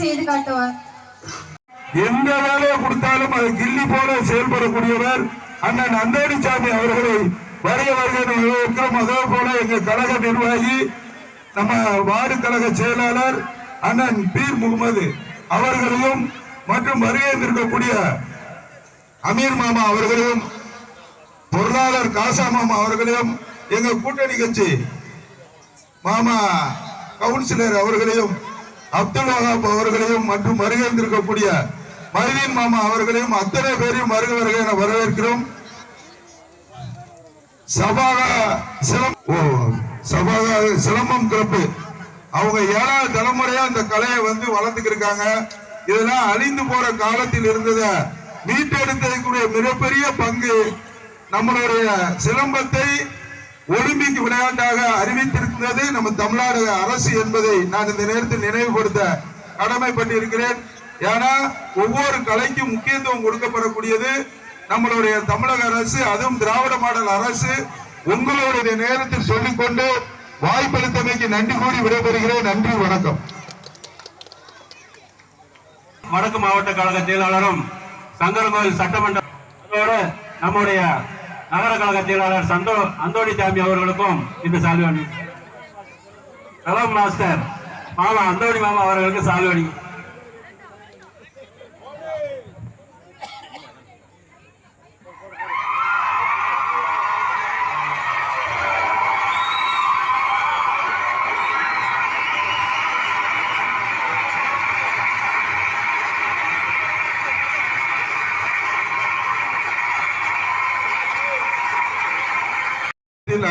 செய்து காட்டுவார். எந்த வேலையை கொடுத்தாலும் அது கில்லி போல செயல்படக்கூடியவர் அண்ணன் அந்தோணிசாமி அவர்களை வருக வருக இருக்கிறோம் அதே போல எங்க கழக நிர்வாகி நம்ம வார்டு கழக செயலாளர் அண்ணன் பீர் முகமது அவர்களையும் மற்றும் வருகை இருக்கக்கூடிய அமீர் மாமா அவர்களையும் பொருளாளர் காசா மாமா அவர்களையும் எங்க கூட்டணி கட்சி மாமா கவுன்சிலர் அவர்களையும் அப்துல் வஹாப் அவர்களையும் மற்றும் வருகின்றிருக்கக்கூடிய மருதீன் மாமா அவர்களையும் அத்தனை பேரையும் வருக என வரவேற்கிறோம். சபாக சிலம் ஓ சபாக சிலம்பம் கிளப்பு. அவங்க ஏழாவது தலைமுறையா அந்த கலையை வந்து வளர்ந்துக்கிருக்காங்க இருக்காங்க. இதெல்லாம் அழிந்து போற காலத்தில் இருந்தத மீட்டெடுத்ததுக்குரிய மிகப்பெரிய பங்கு நம்மளுடைய சிலம்பத்தை ஒலிம்பிக் விளையாட்டாக அறிவித்திருக்கிறது நம்ம தமிழ்நாடு அரசு என்பதை நான் இந்த நேரத்தில் நினைவுபடுத்த கடமை பண்ணியிருக்கிறேன் ஏன்னா ஒவ்வொரு கலைக்கும் முக்கியத்துவம் கொடுக்கப்படக்கூடியது நம்மளுடைய தமிழக அரசு அதுவும் திராவிட மாடல் அரசு. உங்களுடைய நேரத்தில் சொல்லிக்கொண்டு வாய்ப்பளித்தமைக்கு நன்றி கூறி விடைபெறுகிறேன். நன்றி வணக்கம். வடக்கு மாவட்ட கழக செயலாளரும் சங்கரங்கோயில் சட்டமன்ற நம்முடைய நகர கழக செயலாளர் சந்தோ அந்தோணி சாமி அவர்களுக்கும் இந்த சால்வணி. ஹலோ மாஸ்டர் மாமா அந்தோணி மாமா அவர்களுக்கு சால்வணி.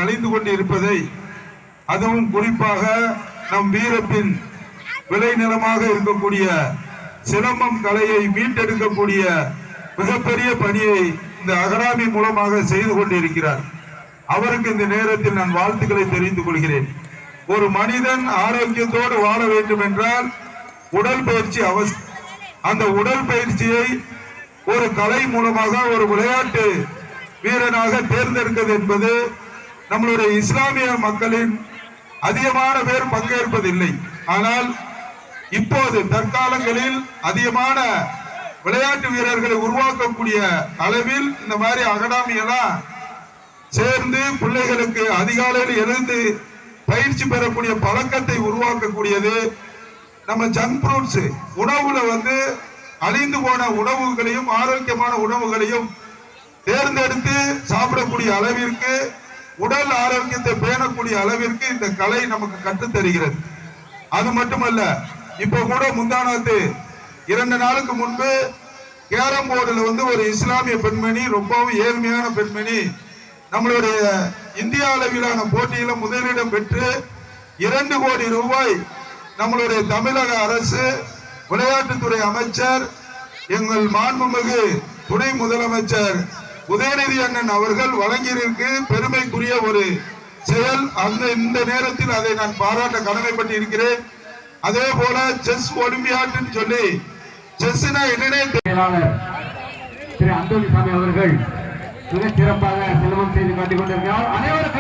அழிந்து கொண்டு இருப்பதை அதுவும் குறிப்பாக நம் வீரத்தின் விளைநிலமாக இருக்கக்கூடிய சிலம்பம் கலையை மீட்டெடுக்கக்கூடிய மிகப்பெரிய பணியை இந்த அகராமி மூலமாக செய்து கொண்டிருக்கிறார். அவருக்கு இந்த நேரத்தில் நான் வாழ்த்துக்களை தெரிந்து கொள்கிறேன். ஒரு மனிதன் ஆரோக்கியத்தோடு வாழ வேண்டும் என்றால் உடல் பயிற்சி அவசியம் அந்த உடல் பயிற்சியை ஒரு கலை மூலமாக ஒரு விளையாட்டு வீரனாக தேர்ந்தெடுக்கிறது என்பது நம்மளுடைய இஸ்லாமிய மக்களின் அதிகமான பேர் பங்கேற்பதில்லை. ஆனால் இப்போது தற்காலங்களில் அதிகமான விளையாட்டு வீரர்களை உருவாக்கக்கூடிய அளவில் இந்த மாதிரி அகடாமியெல்லாம் சேர்ந்து பிள்ளைகளுக்கு அதிகாலையில் எழுந்து பயிற்சி பெறக்கூடிய பழக்கத்தை உருவாக்கக்கூடியது. நம்ம ஜங்க் ஃப்ரூட்ஸ் உணவுல வந்து அழிந்து போன உணவுகளையும் ஆரோக்கியமான உணவுகளையும் தேர்ந்தெடுத்து சாப்பிடக்கூடிய அளவிற்கு உடல் ஆரோக்கியத்தை பேணக்கூடிய அளவிற்கு இந்த கலை நமக்கு கற்று தருகிறது அது மட்டுமல்ல இப்ப கூட முந்தானத்து இரண்டு நாளுக்கு முன்பு கேரம் போர்டுல வந்து ஒரு இஸ்லாமிய பெண்மணி ரொம்பவும் ஏழ்மையான பெண்மணி நம்மளுடைய இந்திய அளவிலான போட்டியில முதலிடம் பெற்று இரண்டு கோடி ரூபாய் நம்மளுடைய தமிழக அரசு விளையாட்டுத்துறை அமைச்சர் எங்கள் மாண்புமிகு துணை முதலமைச்சர் உதயநிதி அண்ணன் அவர்கள் வழங்கியிருக்கு. பெருமை ஒரு செயல். அந்த இந்த நேரத்தில் அதை நான் பாராட்ட கடமைப்பட்டு இருக்கிறேன். அதே போல செஸ் ஒலிம்பியாட்டுன்னு சொல்லி செஸ்னா என்னன்னே திரு அந்தோணி சாமி அவர்கள் மிக சிறப்பாக செல்வம் செய்து காட்டிக் கொண்டிருக்கிறார். அனைவரும்